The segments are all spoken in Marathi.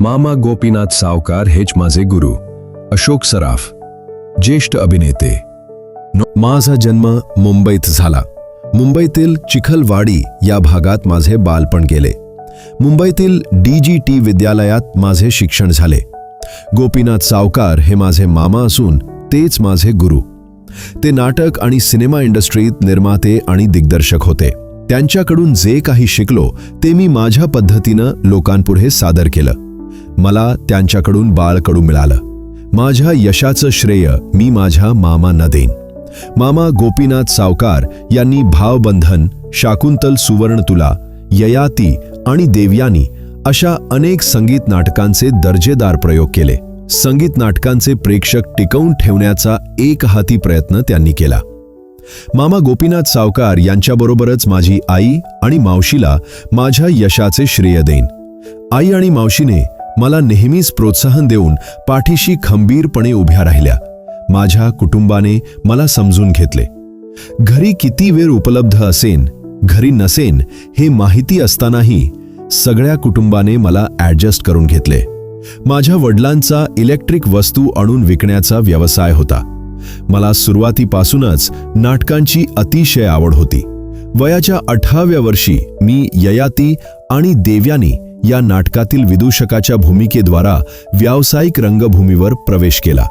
मामा गोपीनाथ सावकार हेच माझे गुरु अशोक सराफ ज्येष्ठ अभिनेते. माझा जन्म मुंबईत झाला. मुंबईतील चिखलवाडी या भागात माझे बालपण गेले. मुंबईतील डी जी टी विद्यालयात माझे शिक्षण झाले. गोपीनाथ सावकार हे माझे मामा असून तेच माझे गुरु. ते नाटक आणि सिनेमा इंडस्ट्रीत निर्माते आणि दिग्दर्शक होते. त्यांच्याकडून जे काही शिकलो ते मी माझ्या पद्धतीनं लोकांपुढे सादर केलं. मला त्यांच्याकडून बाळकडू मिळालं. माझ्या यशाचं श्रेय मी माझ्या मामांना देईन. मामा गोपीनाथ सावकार यांनी भावबंधन शाकुंतल सुवर्ण तुला ययाती आणि देवयानी अशा अनेक संगीत नाटकांचे दर्जेदार प्रयोग केले. संगीत नाटकांचे प्रेक्षक टिकवून ठेवण्याचा एक हाती प्रयत्न त्यांनी केला. मामा गोपीनाथ सावकार यांच्याबरोबरच माझी आई आणि मावशीला माझ्या यशाचे श्रेय देईन. आई आणि मावशीने मला नेहमीच प्रोत्साहन देऊन पाठीशी खंबीरपणे उभ्या राहिल्या. माझ्या कुटुंबाने मला समजून घेतले. घरी किती वेळ उपलब्ध असेन घरी नसेन हे माहिती असतानाही सगळ्या कुटुंबाने मला ॲडजस्ट करून घेतले. माझ्या वडिलांचा इलेक्ट्रिक वस्तू आणून विकण्याचा व्यवसाय होता. मला सुरुवातीपासूनच नाटकांची अतिशय आवड होती. वयाच्या अठराव्या वर्षी मी ययाती आणि देव्यानी या नाटकातील विदूषकाच्या भूमिकेद्वारा व्यावसायिक रंगभूमीवर प्रवेश केला.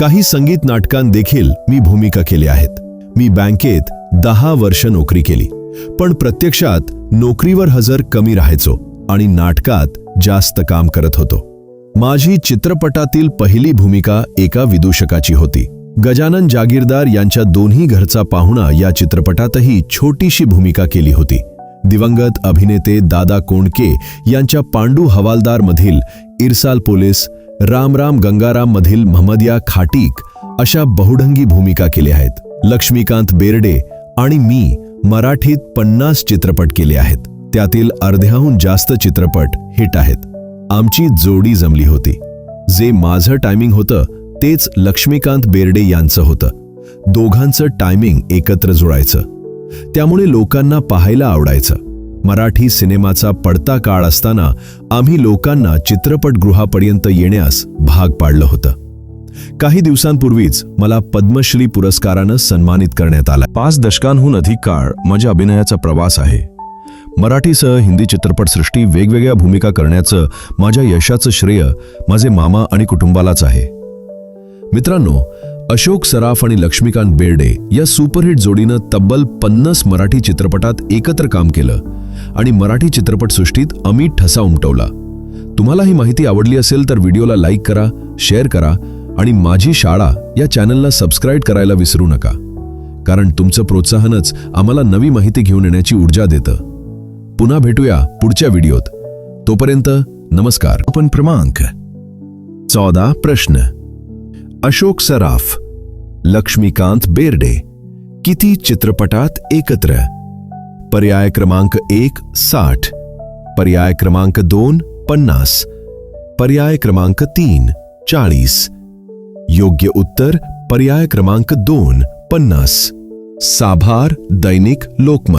काही संगीत नाटकांत देखील मी भूमिका केल्या आहेत. मी बँकेत दहा वर्ष नोकरी केली. पण प्रत्यक्षात नोकरीवर हजर कमी राहायचो आणि नाटकात जास्त काम करत होतो. माझी चित्रपटातील पहिली भूमिका एका विदूषकाची होती. गजानन जागीरदार यांच्या दोन्ही घरचा पाहुणा या चित्रपटातही छोटीशी भूमिका केली होती. दिवंगत अभिनेते दादा कोंडके यांच्या पांडू हवालदार मधील इरसाल पोलीस राम राम गंगाराम मधील महमदिया खाटीक अशा बहुढंगी भूमिका केल्या आहेत. लक्ष्मीकांत बेर्डे आणि मी मराठीत पन्नास चित्रपट केले आहेत. त्यातील अर्ध्याहून जास्त चित्रपट हिट आहेत. आमची जोडी जमली होती. जे माझं टायमिंग होतं तेच लक्ष्मीकांत बेर्डे यांचं होतं. दोघांचं टायमिंग एकत्र जुळायचं. त्यामुळे लोकांना पाहायला आवडायचं. मराठी सिनेमाचा पडता काळ असताना आम्ही लोकांना चित्रपटगृहापर्यंत येण्यास भाग पाडलं होतं. काही दिवसांपूर्वीच मला पद्मश्री पुरस्कारानं सन्मानित करण्यात आला. पाच दशकांहून अधिक काळ माझ्या अभिनयाचा प्रवास आहे. मराठीसह हिंदी चित्रपटसृष्टी वेगवेगळ्या भूमिका करण्याचं माझ्या यशाचं श्रेय माझे मामा आणि कुटुंबालाच आहे. मित्रांनो अशोक सराफ आणि लक्ष्मीकांत बेर्डे या सुपरहिट जोडीनं तब्बल पन्नास मराठी चित्रपटात एकत्र काम केलं आणि मराठी चित्रपटसृष्टीत अमित ठसा उमटवला. तुम्हाला ही माहिती आवडली असेल तर व्हिडिओला लाईक करा शेअर करा आणि माझी शाळा या चॅनलला सबस्क्राईब करायला विसरू नका. कारण तुमचं प्रोत्साहनच आम्हाला नवी माहिती घेऊन येण्याची ऊर्जा देतं. पुन्हा भेटूया पुढच्या व्हिडिओत. तोपर्यंत नमस्कार. आपण क्रमांक चौदा प्रश्न. अशोक सराफ, लक्ष्मीकांत बेर्डे, किती चित्रपटात एकत्र. पर्याय क्रमांक एक, साठ. पर्याय क्रमांक दोन, पन्नास. पर्याय क्रमांक तीन, चाळीस. योग्य उत्तर, पर्याय क्रमांक दोन, पन्नास. साभार दैनिक लोकमत.